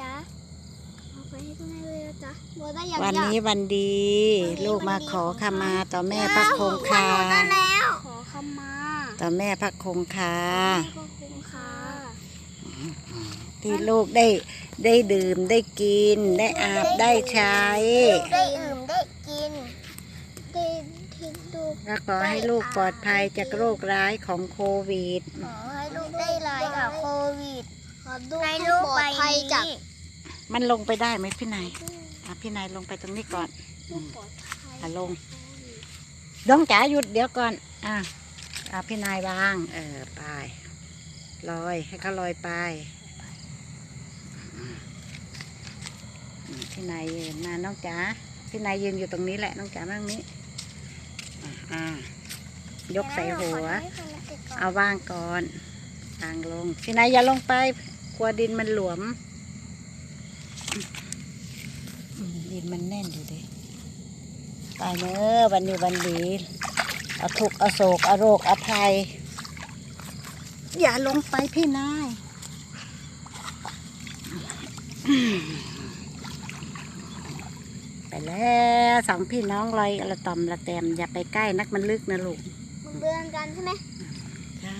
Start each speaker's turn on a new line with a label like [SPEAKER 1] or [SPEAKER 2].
[SPEAKER 1] จ๊ะเอาไปให้คุณแม่เลยนะจ๊ะโบได้ยัง
[SPEAKER 2] วันนี้วันดี ลูกมาขอขมาต่อแม่พักคงคา
[SPEAKER 1] แล้วขอขมา
[SPEAKER 2] ต่อแม่พักคงคา
[SPEAKER 1] ขอบคุณค่ะ
[SPEAKER 2] ที่ลูกได้ได้ดื่มได้กิน ได้อาบได้ใช้
[SPEAKER 1] ได้อื่มได้กินได้ทิ้งดู
[SPEAKER 2] และขอให้ลูกปลอดภัยจากโรคร้ายของโควิด
[SPEAKER 1] ขอให้ลูกได้ลายกับโควิดขอ ดูให้ลูกปลอดภัยจาก
[SPEAKER 2] มันลงไปได้ไหมพี่นายอะพี่นายลงไปตรงนี้ก่อน
[SPEAKER 1] ลูกปลอดภัย
[SPEAKER 2] อะลงดองจ๋าหยุดเดี๋ยวก่อน อะอะพี่นายวาง เออไปลอยให้เขาลอยไปอืมพี่นายยืนมาน้องจ๋าพี่นายยืนอยู่ตรงนี้แหละน้องจ๋านั่งนี้อะอะยกใส่หัว เอาวางก่อนวางลงพี่นายอย่าลงไป กลัวดินมันหลวมอืมดินมันแน่นอยู่ดิไปเนอะวันนี้วันดีเอาทุกข์เอาโศกเอาโรคอภัย อย่าลงไปพี่นายไปแล้วสองพี่น้องลอยละต่อมละแตมอย่าไปใกล้นักมันลึกนะลูก
[SPEAKER 1] มึงเดินกันใช่ไหม
[SPEAKER 2] อื